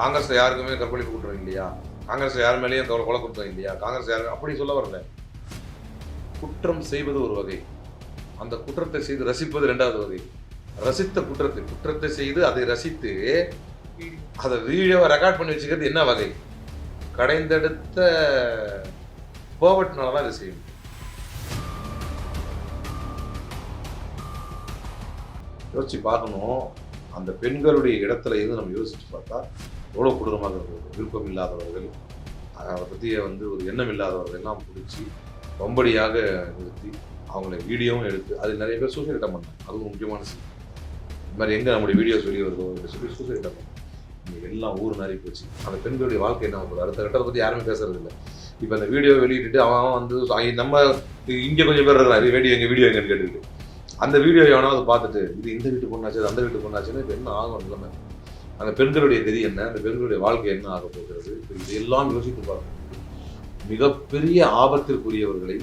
காங்கிரஸ்ல யாருக்குமே கற்பழிப்பு குற்றம் இல்லையா? காங்கிரஸ் யார் மேலேயும் கொலை கொலை குற்றம் இல்லையா? காங்கிரஸ் யாரும் அப்படி சொல்ல வரல. குற்றம் செய்வது ஒரு வகை. அந்த குற்றத்தை செய்து ரசிப்பது ரெண்டாவது வகை. ரசித்த குற்றத்தை குற்றத்தை செய்து அதை ரசித்து அதை வீடியோவை ரெக்கார்ட் பண்ணி வச்சுக்கிறது என்ன வகை? கடைந்தெடுத்த கோவட்னால தான் இதை செய்யும் யோசிச்சு பார்க்கணும். அந்த பெண்களுடைய இடத்துல இருந்து நம்ம யோசிச்சு பார்த்தா எவ்வளோ கொடூரமாக இருந்தது. விருப்பம் இல்லாதவர்கள் அதை பற்றிய வந்து ஒரு எண்ணம் இல்லாதவர்கள் எல்லாம் பிடிச்சி ரொம்படியாக நிறுத்தி அவங்கள வீடியோவும் எடுத்து அது நிறைய பேர் சூசைட் அட்டம் பண்ணாங்க. அதுவும் முக்கியமான விஷயம் இந்த மாதிரி எங்கே நம்முடைய வீடியோஸ் வெளியே வருதோ என்று சொல்லி சூசைட் அட்டம் பண்ணாங்க. எல்லாம் ஊர் நாரி போச்சு. அந்த பெண்களுடைய வாழ்க்கை என்ன போகுது அடுத்த கட்டத்தை பற்றி யாருமே பேசுறது இல்லை இப்போ அந்த வீடியோ வெளியிட்டுட்டு அவன் அவன் வந்து நம்ம இங்கே கொஞ்சம் பேர் இருக்கிறான் இது வீடியோ எங்கள் வீடியோ எங்கன்னு கேட்டுக்கிட்டு. அந்த வீடியோ எவனாவது பார்த்துட்டு இது இந்த வீட்டு பொண்ணாச்சு அந்த வீட்டு பொண்ணாச்சுன்னு இப்போ என்ன ஆகும் நிலைமை? அந்த பெண்களுடைய கதி என்ன? அந்த பெண்களுடைய வாழ்க்கை என்ன ஆக போகிறது? இதையெல்லாம் யோசித்து பார்க்கணும் மிகப்பெரிய ஆபத்திற்குரியவர்களை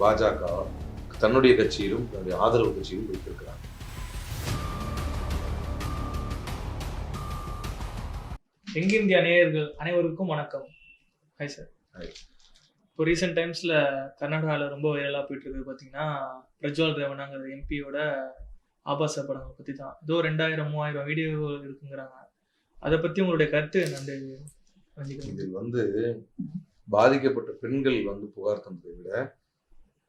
பாஜக தன்னுடைய கட்சியிலும் தன்னுடைய ஆதரவு கட்சியிலும் வைத்திருக்கிறார் எங்கிந்திய நேயர்கள் அனைவருக்கும் வணக்கம். Hi sir. இப்போ ரீசெண்ட் டைம்ஸில் கர்நாடகாவில் ரொம்ப வைரலாக போயிட்டு இருக்குது பார்த்தீங்கன்னா பிரஜ்வால் ரேவனாங்கிற எம்பியோட ஆபாச படங்களை பற்றி தான் ஏதோ ரெண்டாயிரம் மூவாயிரம் வீடியோ இருக்குங்கிறாங்க. அதை பற்றி உங்களுடைய கருத்து என்னன்னு இதில் வந்து பாதிக்கப்பட்ட பெண்கள் வந்து புகார் தந்ததை விட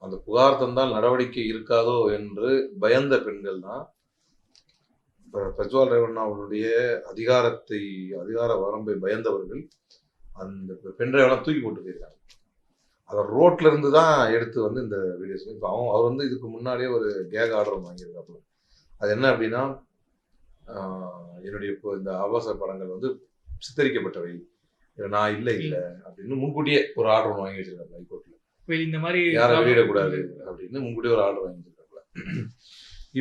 அந்த புகார் தந்தால் நடவடிக்கை இருக்காதோ என்று பயந்த பெண்கள் தான். பிரஜ்வால் ரேவண்ணா அவருடைய அதிகாரத்தை அதிகார வரம்பை பயந்தவர்கள் அந்த பெண் ரேவனா தூக்கி போட்டு போயிருக்காங்க. அவர் ரோட்ல இருந்து தான் எடுத்து வந்து இந்த வீடியோஸ் இப்போ அவன் அவர் வந்து இதுக்கு முன்னாடியே ஒரு கேக் ஆர்டர் வாங்கியிருக்காப்புல. அது என்ன அப்படின்னா என்னுடைய இப்போ இந்த ஆபாச படங்கள் வந்து சித்தரிக்கப்பட்டவை. நான் இல்லை இல்லை அப்படின்னு முன்கூட்டியே ஒரு ஆர்டர் ஒன்று வாங்கி வச்சிருக்காங்க ஹைகோர்ட்ல. இப்போ இந்த மாதிரி யாரை வெளியிடக்கூடாது அப்படின்னு முன்கூட்டியே ஒரு ஆர்டர் வாங்கி வச்சிருக்காங்க.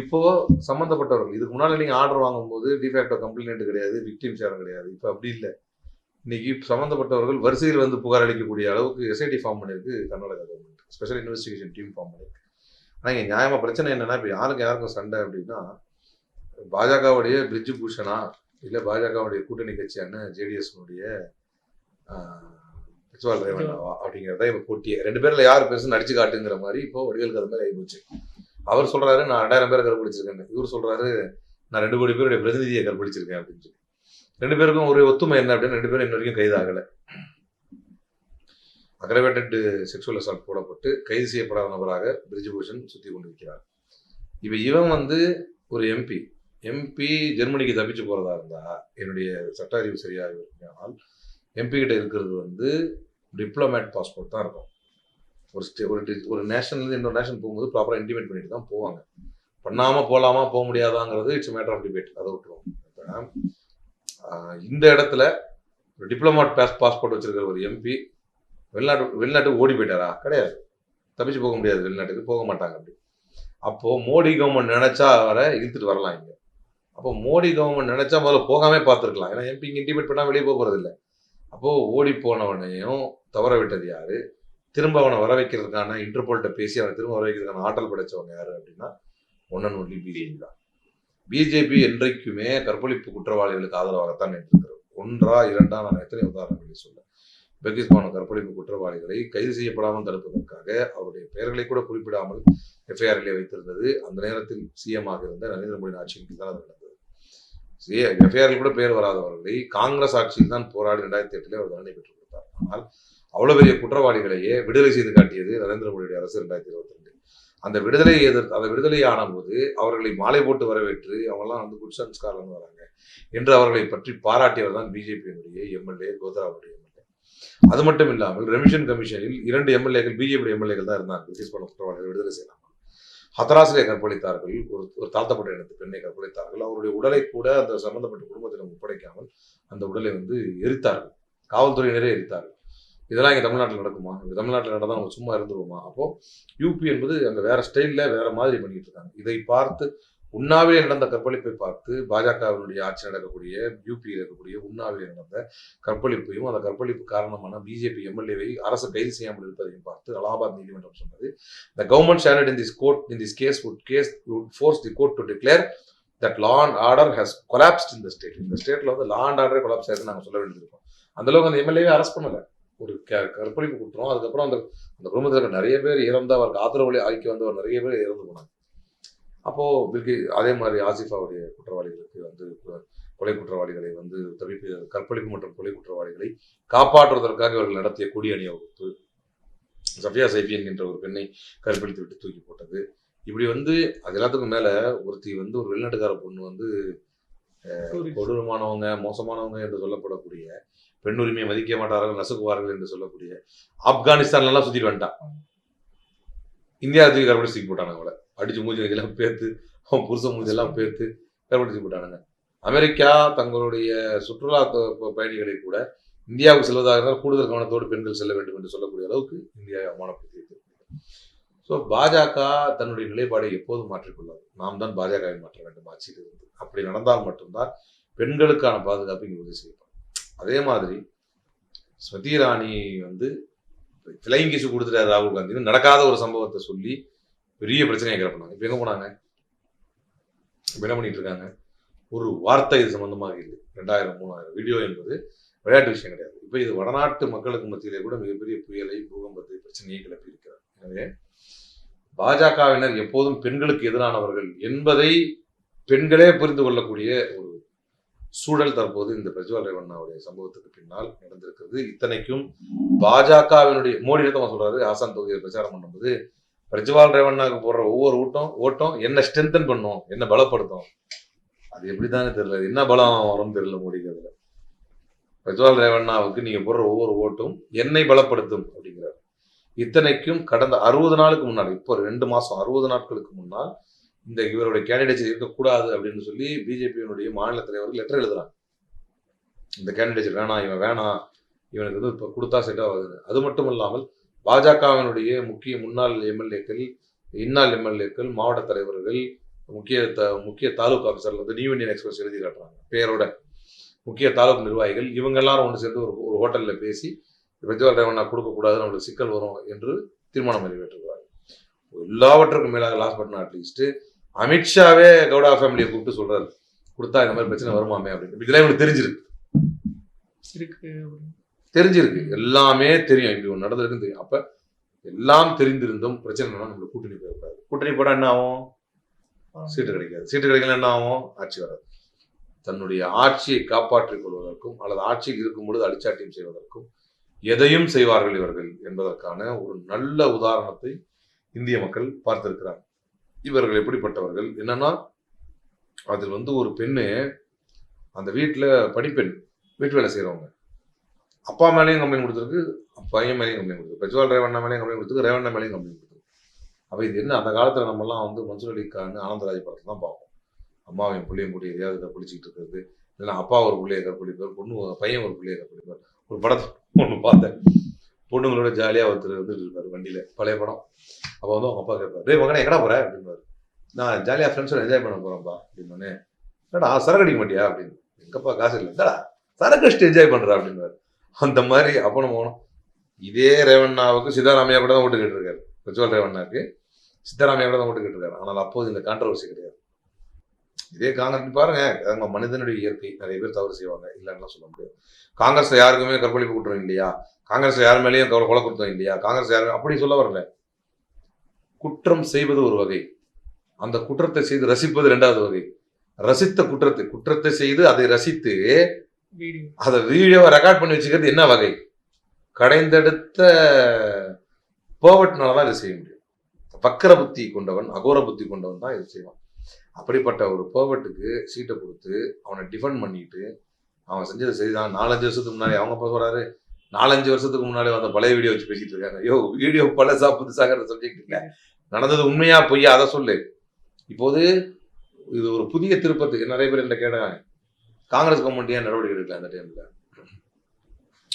இப்போ சம்மந்தப்பட்டவர்கள் இதுக்கு முன்னாடி நீங்க ஆர்டர் வாங்கும்போது டிஃபேக்டோ கம்ப்ளைண்ட் கிடையாது விக்டிம்ஸ் யாரும் கிடையாது. இப்போ அப்படி இல்லை. இன்னைக்கு சம்மந்தப்பட்டவர்கள் வரிசையில் வந்து புகார் அளிக்கக்கூடிய அளவுக்கு எஸ்ஐடி ஃபார்ம் பண்ணியிருக்கு Karnataka government special investigation team form பண்ணியிருக்கு. ஆனால் இங்கே நியாயமா பிரச்சனை என்னன்னா இப்போ யாருக்கு யாருக்கும் சண்டை அப்படின்னா பாஜகவுடைய பிரிட்ஜு பூஷனா இல்லை பாஜகவுடைய கூட்டணி கட்சியான ஜேடிஎஸ்னுடைய பிச்சுவால் ரேவண்ணாவா அப்படிங்கிறத இப்போ போட்டியே ரெண்டு பேர்ல யார் பெருசு நடிச்சு காட்டுங்கிற மாதிரி இப்போ வடிவேல் கதை மாதிரி ஆகிப்போச்சு அவர் சொல்றாரு நான் ரெண்டாயிரம் பேரை கற்பழிச்சிருக்கேன் இவர் சொல்றாரு நான் ரெண்டு கோடி பேருடைய பிரதிநிதியை கற்பழிச்சிருக்கேன் அப்படின்னு சொல்லி. ரெண்டு பேருக்கும் ஒரு ஒத்துமை என்ன அப்படின்னு ரெண்டு பேரும் இன்ன வரைக்கும் கைதாகலை அக்ரவேட்டட் செக்ஷுவல் அசால்ட் போடப்பட்டு கைது செய்யப்படாத நபராக பிரிஜுபூஷன் சுத்தி கொண்டிருக்கிறார். இப்போ இவன் வந்து ஒரு எம்பி எம்பி ஜெர்மனிக்கு தப்பிச்சு போகிறதா இருந்தால் என்னுடைய சட்ட அறிவு சரியாக இருக்குமானால் எம்பி கிட்ட இருக்கிறது வந்து டிப்ளமேட் பாஸ்போர்ட் தான் இருக்கும். ஒரு ஸ்டே ஒரு ஒரு நேஷன்லேருந்து இன்னொரு நேஷன் போகும்போது ப்ராப்பராக இன்டிமேட் பண்ணிட்டு தான் போவாங்க. பண்ணாமல் போகலாமா போக முடியாதாங்கிறது இட்ஸ் மேட்டர் ஆஃப் டிபேட் அதை விட்டுருவோம். இப்போ இந்த இடத்துல ஒரு டிப்ளமாட் பாஸ் பாஸ்போர்ட் வச்சிருக்கிற ஒரு எம்பி வெளிநாட்டு வெளிநாட்டுக்கு ஓடி போயிட்டாரா? கிடையாது. தப்பிச்சு போக முடியாது வெளிநாட்டுக்கு போக மாட்டாங்க அப்படி. அப்போது மோடி கவர்மெண்ட் நினச்சா வர இழுத்துட்டு வரலாம் இங்கே. அப்போ மோடி கவர்மெண்ட் நினைச்சா முதல்ல போகாமே பார்த்துருக்கலாம். ஏன்னா எம்பி இங்கே இன்டிமேட் பண்ணால் வெளியே போக போறது அப்போது ஓடி போனவனையும் தவற விட்டது யாரு? திரும்ப அவனை வர வைக்கிறதுக்கான இன்டர்போல்கிட்ட பேசி அவனை திரும்ப வர வைக்கிறதுக்கான ஆற்றல் படைச்சவங்க யாரு அப்படின்னா ஒன்னன் ஒன்லி பிஜேபி தான். பிஜேபி என்றைக்குமே கற்பழிப்பு குற்றவாளிகளுக்கு ஆதரவாகத்தான் நின்றிருக்கிறது. ஒன்றா இரண்டா நான் எத்தனை உதாரணங்களை சொல்ல பெகிஸ்பான கற்பழிப்பு குற்றவாளிகளை கைது செய்யப்படாமல் தடுப்பதற்காக அவருடைய பெயர்களை கூட குறிப்பிடாமல் எஃப்ஐஆரிலே வைத்திருந்தது. அந்த நேரத்தில் சிஎம் ஆக இருந்த நரேந்திர மோடி ஆட்சியின் கீழ் தான் அது எஃப்ஐஆரில் கூட பெயர் வராதவர்களை காங்கிரஸ் ஆட்சியில் தான் போராடி ரெண்டாயிரத்தி எட்டுல அவர் தண்டனை பெற்றுக் கொடுத்தார். ஆனால் அவ்வளவு பெரிய குற்றவாளிகளையே விடுதலை செய்து காட்டியது நரேந்திர மோடியுடைய அரசு ரெண்டாயிரத்தி இருபத்தி ரெண்டு. அந்த விடுதலையை எதிர்த்து அந்த விடுதலை ஆனபோது அவர்களை மாலை போட்டு வரவேற்று அவங்கெல்லாம் வந்து குட் சன்ஸ்கார்லன்னு வராங்க என்று அவர்களை பற்றி பாராட்டியவர் தான் பிஜேபியினுடைய எம்எல்ஏ கோத்ராவுடைய எம்எல்ஏ. அது மட்டும் இல்லாமல் ரெமிஷன் கமிஷனில் இரண்டு எம்எல்ஏக்கள் பிஜேபி எம்எல்ஏக்கள் தான் இருந்தாங்க. பிரிட்டிஷ் பண்ண குற்றவாளிகள் விடுதலை செய்யலாம். ஹத்தராசிலே கற்பழித்தார்கள். ஒரு ஒரு தாழ்த்தப்பட்ட இடத்து பெண்ணை கற்பழித்தார்கள். அவருடைய உடலை கூட அந்த சம்பந்தப்பட்ட குடும்பத்திடம் ஒப்படைக்காமல் அந்த உடலை வந்து எரித்தார்கள். காவல்துறையினரே எரித்தார்கள். இதெல்லாம் இங்கே தமிழ்நாட்டில் நடக்குமா? இங்கே தமிழ்நாட்டில் நடந்தால் நம்ம சும்மா இருந்துருவோமா? அப்போ யூபி என்பது அங்கே வேறு ஸ்டைலில் வேறு மாதிரி பண்ணிகிட்டு இருக்காங்க. இதை பார்த்து உண்ணாவிலே நடந்த கற்பழிப்பை பார்த்து பாஜகவினுடைய ஆட்சி நடக்கக்கூடிய யூபியில் இருக்கக்கூடிய உண்ணாவிலே நடந்த கற்பழிப்பையும் அந்த கற்பழிப்பு காரணமான பிஜேபி எம்எல்ஏவை அரசு கைது செய்யாமல் இருப்பதையும் பார்த்து அலகாபாத் நீதிமன்றம் சொன்னது. The government standard in this court in this case would case would force the court to declare that law and order has collapsed இந்த ஸ்டேட் இந்த ஸ்டேட்டில் வந்து லா அண்ட் ஆர்டரே கொலாப்ஸ் ஆயிருக்கு நாங்கள் சொல்ல வேண்டியிருக்கோம். அந்தளவுக்கு அந்த எம்எல்ஏவே அரெஸ்ட் பண்ணலை. ஒரு க- கற்பழிப்பு கொடுத்துரும். அதுக்கப்புறம் அந்த அந்த குடும்பத்தில் நிறைய பேர் இறந்து அவருக்கு ஆதரவு ஆக்கி வந்தவர் நிறைய பேர் இறந்து போனாங்க. அப்போ பில்கி அதே மாதிரி ஆசிஃபாவுடைய குற்றவாளிகளுக்கு வந்து கொலை குற்றவாளிகளை வந்து தவிர்ப்பு கற்பழிப்பு மற்றும் கொலை குற்றவாளிகளை காப்பாற்றுவதற்காக இவர்கள் நடத்திய கொடி அணிவகுப்பு சஃபியா சைஃபி என்கின்ற ஒரு பெண்ணை கற்பழித்து விட்டு தூக்கி போட்டது. இப்படி வந்து அது எல்லாத்துக்கும் மேல ஒருத்தி வந்து ஒரு வெளிநாட்டுக்கார பொண்ணு வந்து. கொடூரமானவங்க மோசமானவங்க என்று சொல்லப்படக்கூடிய பெண் உரிமையை மதிக்க மாட்டார்கள் நசுக்குவார்கள் என்று சொல்லக்கூடிய ஆப்கானிஸ்தான்ல எல்லாம் சுத்திட்டு வந்துட்டான் இந்தியா தூக்கி கருப்படி தூக்கி போட்டானுங்க அவளை. அடிச்சு மூஞ்சி எல்லாம் பேர்த்து அவன் புருஷ மூஞ்சி எல்லாம் பேர்த்து கருப்படி போட்டானுங்க. அமெரிக்கா தங்களுடைய சுற்றுலா பயணிகளை கூட இந்தியாவுக்கு செல்வதாக இருந்தால் கூடுதல் கவனத்தோடு பெண்கள் செல்ல வேண்டும் என்று சொல்லக்கூடிய அளவுக்கு இந்தியா அவமானப்படுத்தி ஸோ பாஜக தன்னுடைய நிலைப்பாடை எப்போதும் மாற்றிக்கொள்ளாது. நாம் தான் பாஜகவை மாற்ற வேண்டும் ஆட்சியில் இருந்து அப்படி நடந்தால் மட்டும்தான் பெண்களுக்கான பாதுகாப்பு இங்கே உறுதி செய்யப்படும். அதே மாதிரி ஸ்மிருதி இராணி வந்து ஃபிளைங் கொடுத்துட்டார் ராகுல் காந்தின்னு நடக்காத ஒரு சம்பவத்தை சொல்லி பெரிய பிரச்சனையை கிளப்பினாங்க இப்போ எங்கே போனாங்க? இப்போ என்ன பண்ணிட்டு இருக்காங்க? ஒரு வார்த்தை இது சம்பந்தமாக இல்லை. ரெண்டாயிரம் மூணாயிரம் வீடியோ என்பது விளையாட்டு விஷயம் கிடையாது. இப்போ இது வடநாட்டு மக்களுக்கு மத்தியிலே கூட மிகப்பெரிய புயலை பூகம்பத்தை பிரச்சனையை கிளப்பி இருக்கிறார் எனவே பாஜகவினர் எப்போதும் பெண்களுக்கு எதிரானவர்கள் என்பதை பெண்களே புரிந்து கொள்ளக்கூடிய ஒரு சூழல் தற்போது இந்த பிரஜ்வால் ரேவண்ணாவுடைய சம்பவத்துக்கு பின்னால் நடந்திருக்கிறது. இத்தனைக்கும் பாஜகவினுடைய மோடி என்ன சொல்றாரு? ஆசான் தொகுதியை பிரச்சாரம் பண்ணும்போது பிரஜ்வால் ரேவண்ணாவுக்கு போடுற ஒவ்வொரு ஊட்டம் ஓட்டம் என்ன ஸ்ட்ரென்தன் பண்ணும் என்ன பலப்படுத்தும். அது எப்படிதானே தெரியல. என்ன பலம் வரும்னு தெரியல மோடிக்கு அதில். பிரஜ்வால் ரேவண்ணாவுக்கு நீங்கள் போடுற ஒவ்வொரு ஓட்டும் என்னை பலப்படுத்தும் அப்படிங்கிறார். இத்தனைக்கும் கடந்த அறுபது நாளுக்கு முன்னாடி இப்போ ரெண்டு மாதம் அறுபது நாட்களுக்கு முன்னால் இந்த இவருடைய கேண்டிடேட்ஸ் இருக்கக்கூடாது அப்படின்னு சொல்லி பிஜேபியினுடைய மாநில தலைவர்கள் லெட்டர் எழுதுறாங்க. இந்த கேண்டிடேச்சர் வேணாம் இவன் வேணாம் இவனுக்கு வந்து இப்போ கொடுத்தா செட் ஆகாது. அது மட்டும் இல்லாமல் பாஜகவினுடைய முக்கிய முன்னாள் எம்எல்ஏக்கள் இன்னாள் எம்எல்ஏக்கள் மாவட்ட தலைவர்கள் முக்கிய த முக்கிய தாலுக் ஆஃபீஸர்ல வந்து நியூ இந்தியன் எக்ஸ்பிரஸ் எழுதி காட்டுறாங்க. பேரோட முக்கிய தாலுக் நிர்வாகிகள் இவங்க எல்லாரும் ஒன்று சேர்ந்து ஒரு ஒரு ஹோட்டலில் பேசி பிரஜ்வால் ரேவண்ணா கொடுக்கக்கூடாது நம்மளுக்கு சிக்கல் வரும் என்று தீர்மானம் நிறைவேற்றுகிறார் எல்லாவற்றுக்கும் மேலாக லாஸ்ட் பட் நாட் லீஸ்ட்டு அமித்ஷாவே கவுடா ஃபேமிலியை கூப்பிட்டு சொல்றாரு. கொடுத்தா இந்த மாதிரி பிரச்சனை வருமாமே அப்படின்னு. இதெல்லாம் இவங்களுக்கு தெரிஞ்சிருக்கு. இருக்கு. அப்படின்னு. தெரிஞ்சிருக்கு. எல்லாமே தெரியும். இப்படி ஒன்று நடந்திருக்குன்னு தெரியும். அப்ப எல்லாம் தெரிந்திருந்தும் பிரச்சனை நம்மளுக்கு கூட்டணி போயிடக்கூடாது கூட்டணி போட்டா என்ன ஆகும்? சீட்டு கிடைக்காது. சீட்டு கிடைக்கல என்ன ஆகும்? ஆட்சி வராது. தன்னுடைய ஆட்சியை காப்பாற்றிக் கொள்வதற்கும் அல்லது ஆட்சிக்கு இருக்கும் பொழுது அடிச்சாட்டியம் செய்வதற்கும் எதையும் செய்வார்கள் இவர்கள் என்பதற்கான ஒரு நல்ல உதாரணத்தை இந்திய மக்கள் பார்த்திருக்கிறார் இவர்கள் எப்படிப்பட்டவர்கள்? என்னன்னா அதில் வந்து ஒரு பெண்ணு அந்த வீட்டில் படிப்பெண் வீட்டு வேலை செய்கிறவங்க அப்பா மேலேயும் கம்ப்ளைண்ட் கொடுத்துருக்கு பையன் மேலேயும் கம்ப்ளைண்ட் கொடுத்துருக்கு பிரஜ்வால் ரேவண்ணா மேலேயும் கம்ப்ளைண்ட் கொடுத்துருக்கு ரேவண்ணா மேலேயும் கம்ப்ளைண்ட் கொடுத்துருக்கு. அப்போ இது என்ன? அந்த காலத்தில் நம்மலாம் வந்து மன்சூர் அலிகான் ஆனந்தராஜ் படத்தை தான் பார்ப்போம். அம்மாவையும் பிள்ளையும் கூட்டி எதையாவது கற்பழிச்சிக்கிட்டு இருக்கிறது இல்லைன்னா அப்பா ஒரு பிள்ளைய கற்பழிப்பார் பொண்ணு பையன் ஒரு பிள்ளைய கற்பழிப்பார் ஒரு படத்தை ஒன்று பார்த்தேன். பொண்ணுங்களோட ஜாலியாக ஒருத்தர் வந்துட்டு இருப்பார் வண்டியில் பழைய படம். அப்போ வந்து அவங்க அப்பா கேட்பார் ரே மகனே எங்கடா போகிற அப்படின்பாரு நான் ஜாலியாக ஃப்ரெண்ட்ஸோட என்ஜாய் பண்ண போகிறேன்ப்பா அப்படின்னு என்னடா சரக்கு அடிக்க மாட்டியா? அப்படின்னு எங்கப்பா காசு இல்லை என்னடா சரக்கு அடிச்சுட்டு என்ஜாய் பண்ணுறா அப்படின்பார் அந்த மாதிரி அப்பனும் போனோம் இதே ரேவண்ணாவுக்கு சித்தாராமையா கூட தான் ஓட்டு கேட்டிருக்காரு. பிரஜ்வால் ரேவண்ணாவுக்கு சித்தாராமையா கூட தான் ஓட்டு கேட்டிருக்காரு. ஆனால் அப்போது இந்த கான்ட்ரவர்சி கிடையாது. இதே காங்கிரஸ் பாருங்க அவங்க மனிதனுடைய இயற்கை நிறைய பேர் தவறு செய்வாங்க. இல்லைன்னா சொல்ல முடியாது. காங்கிரஸ்ல யாருக்குமே கற்பழிப்பு குற்றம் இல்லையா? காங்கிரஸ் யார் மேலேயும் கவலை கொலை கொடுத்தோம் இல்லையா? காங்கிரஸ் யாருமே அப்படி சொல்ல வரல. குற்றம் செய்வது ஒரு வகை. அந்த குற்றத்தை செய்து ரசிப்பது ரெண்டாவது வகை. ரசித்த குற்றத்தை குற்றத்தை செய்து அதை ரசித்து அதை வீடியோவை ரெக்கார்ட் பண்ணி வச்சுக்கிறது என்ன வகை? கடைந்தெடுத்த போவட்னால தான் இதை செய்ய முடியும். வக்கர புத்தி கொண்டவன் அகோர புத்தி கொண்டவன் தான் இதை செய்வான். அப்படிப்பட்ட ஒரு போவட்டுக்கு சீட்டை கொடுத்து அவனை டிஃபெண்ட் பண்ணிட்டு அவன் செஞ்சதை செய்தான் நாலஞ்சு வருஷத்துக்கு முன்னாடி அவங்க அப்பா சொல்றாரு நாலஞ்சு வருஷத்துக்கு முன்னாடி அந்த பழைய வீடியோ வச்சு பேசிட்டு இருக்காங்க. ஐயோ வீடியோ பழசா புதுசாகிற சப்ஜெக்ட் இல்லை நடந்தது உண்மையா பொய்யா? அதை சொல்லு. இப்போது இது ஒரு புதிய திருப்பத்துக்கு நிறைய பேர் என்ன கேட்டாங்க. காங்கிரஸ் கவர்மெண்ட் ஏன் நடவடிக்கை எடுக்கல அந்த டைம்ல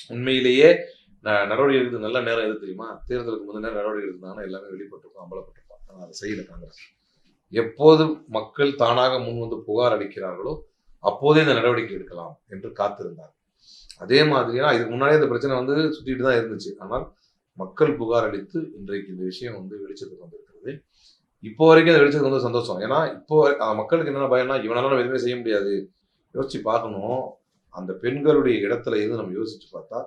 உண்மையிலேயே ந- நடவடிக்கை எடுத்து நல்ல நேரம் எது தெரியுமா? தேர்தலுக்கு முதல் நேரம் நடவடிக்கை எடுத்தாங்கன்னா எல்லாமே வெளிப்பட்டிருக்கும் அம்பலப்பட்டிருக்கும். ஆனால் அதை செய்யல காங்கிரஸ். எப்போது மக்கள் தானாக முன் வந்து புகார் அளிக்கிறார்களோ அப்போதே இந்த நடவடிக்கை எடுக்கலாம் என்று காத்திருந்தார் அதே மாதிரியா இதுக்கு முன்னாடியே இந்த பிரச்சனை வந்து சுத்திட்டு தான் இருந்துச்சு. ஆனால் மக்கள் புகார் அளித்து இன்றைக்கு இந்த விஷயம் வந்து வெளிச்சத்துக்கு வந்திருக்கிறது. இப்போ வரைக்கும் அந்த வெளிச்சத்துக்கு வந்து சந்தோஷம். ஏன்னா இப்போ வரை- மக்களுக்கு என்னென்ன பயம்னா இவனால நம்ம எதுவுமே செய்ய முடியாது. யோசிச்சு பார்க்கணும். அந்த பெண்களுடைய இடத்துல இருந்து நம்ம யோசிச்சு பார்த்தா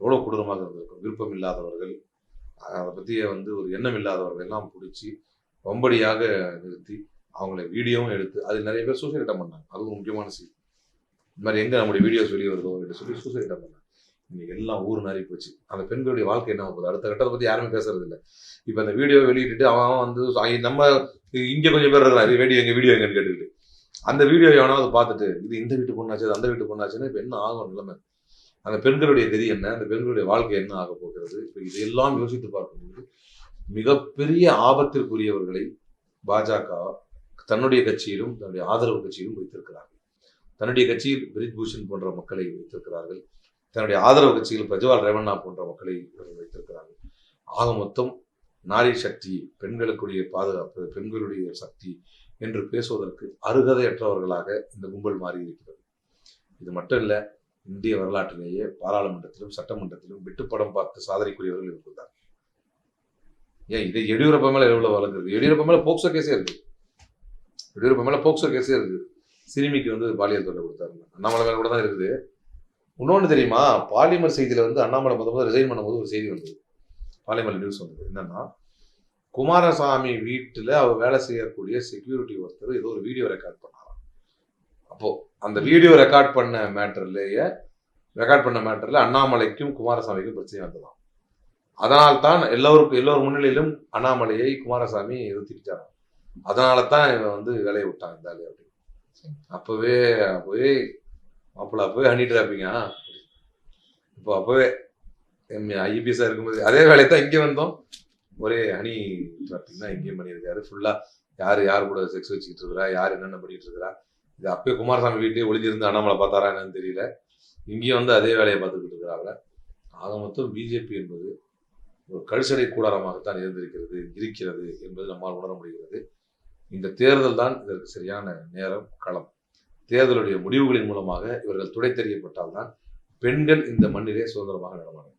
எவ்வளோ கொடூரமாக இருந்திருக்கும். விருப்பம் இல்லாதவர்கள் அதை பற்றிய வந்து ஒரு எண்ணம் இல்லாதவர்கள் எல்லாம் பிடிச்சி வம்படியாக நிறுத்தி அவங்கள வீடியோவும் எடுத்து அது நிறைய பேர் சூசைடம் பண்ணாங்க. அதுவும் முக்கியமான செய்தி. இந்த மாதிரி எங்கே நம்முடைய வீடியோஸ் வெளியே வருதோ அப்படின்னு சொல்லி சூசைடம் பண்ணாங்க. இன்னைக்கு எல்லாம் ஊர் நாரி போச்சு. அந்த பெண்களுடைய வாழ்க்கை என்ன போகுது? அடுத்த கட்டத்தை பற்றி யாருமே பேசுறது இல்லை. இப்போ அந்த வீடியோ வெளியிட்டுட்டு அவன் அவன் வந்து நம்ம இங்கே கொஞ்சம் பேர் இருக்கிறான் வீடியோ எங்கள் வீடியோ எங்கன்னு கேட்டுக்கிட்டு. அந்த வீடியோ எவனாவது பார்த்துட்டு இது இந்த வீட்டு பொண்ணாச்சு அது அந்த வீட்டு பொண்ணாச்சுன்னா இப்போ என்ன ஆகும் நிலைமை? அந்த பெண்களுடைய கதி என்ன? அந்த பெண்களுடைய வாழ்க்கை என்ன ஆக போகிறது? இப்போ இதையெல்லாம் யோசித்து பார்க்கும்போது மிகப்பெரிய ஆபத்திற்குரியவர்களை பாஜக தன்னுடைய கட்சியிலும் தன்னுடைய ஆதரவு கட்சியிலும் வைத்திருக்கிறார்கள். தன்னுடைய கட்சியில் பிரிஜ் பூஷன் போன்ற மக்களை வைத்திருக்கிறார்கள். தன்னுடைய ஆதரவு கட்சியில் பிரஜ்வால் ரேவண்ணா போன்ற மக்களை வைத்திருக்கிறார்கள். ஆக மொத்தம் நாரி சக்தி பெண்களுக்குரிய பாதுகாப்பு பெண்களுடைய சக்தி என்று பேசுவதற்கு அருகதையற்றவர்களாக இந்த கும்பல் மாறி இருக்கிறது இது மட்டும் இல்ல இந்திய வரலாற்றிலேயே பாராளுமன்றத்திலும் சட்டமன்றத்திலும் விட்டுப்படம் பார்த்து சாதனைக்குரியவர்கள் இருக்கிறார் ஏன் இது எடியூரப்பா மேல எவ்வளவு வழங்குறது? எடியூரப்பா மேல போக்சோ கேஸே இருக்கு. எடியூரப்பா மேல போக்சோ கேஸே இருக்கு. சிறுமிக்கு வந்து பாலியல் தொல்லை கொடுத்தாரு. அண்ணாமலை மேல கூட தான் இருக்குது. இன்னொன்று தெரியுமா? பாலிமர் செய்தியில வந்து அண்ணாமலை முதல்ல ரிசைன் பண்ணும்போது ஒரு செய்தி வந்தது. பாலிமர் நியூஸ் வந்தது. என்னன்னா குமாரசாமி வீட்டில் அவர் வேலை செய்யக்கூடிய செக்யூரிட்டி ஒருத்தர் ஏதோ ஒரு வீடியோ ரெக்கார்ட் பண்ணாராம். அப்போது அந்த வீடியோ ரெக்கார்ட் பண்ண மேட்டர்லேயே ரெக்கார்ட் பண்ண மேட்டரில் அண்ணாமலைக்கும் குமாரசாமிக்கும் பிரச்சனை வந்ததாம். அதனால் தான் எல்லோருக்கும் எல்லோர் முன்னிலையிலும் அண்ணாமலையை குமாரசாமி எதிர்த்திட்டாராம். அதனால தான் இவன் வந்து வேலையை விட்டான் இந்த ஆளு அப்படின்னு. போய் அப்பவே மாப்பிள்ள அப்பவே ஹனி டிராப்பிங்க இப்போ அப்பவே ஐபிஎஸ்ஸாக இருக்கும்போது அதே வேலையை தான் இங்கே வந்தோம். ஒரே ஹனி பார்த்தீங்கன்னா எங்கேயும் இங்கேயும் பண்ணியிருக்காரு. ஃபுல்லா யார் யார் கூட செக்ஸ் வச்சுக்கிட்டு இருக்கிறா யார் என்னென்ன பண்ணிட்டு இருக்கிறா இது அப்பயே குமாரசாமி வீட்டிலே ஒளிஞ்சிருந்து அண்ணாமலை பார்த்தாரா என்னன்னு தெரியல. இங்கேயும் வந்து அதே வேலையை பார்த்துக்கிட்டு இருக்கிறாங்க ஆக மொத்தம் பிஜேபி என்பது ஒரு கழுசடை கூடாரமாகத்தான் இருந்திருக்கிறது இருக்கிறது என்பது நம்மால் உணர முடிகிறது. இந்த தேர்தல் தான் இதற்கு சரியான நேரம் களம். தேர்தலுடைய முடிவுகளின் மூலமாக இவர்கள் துடை தெரியப்பட்டால்தான் பெண்கள் இந்த மண்ணிலே சுதந்திரமாக நடமாடும்.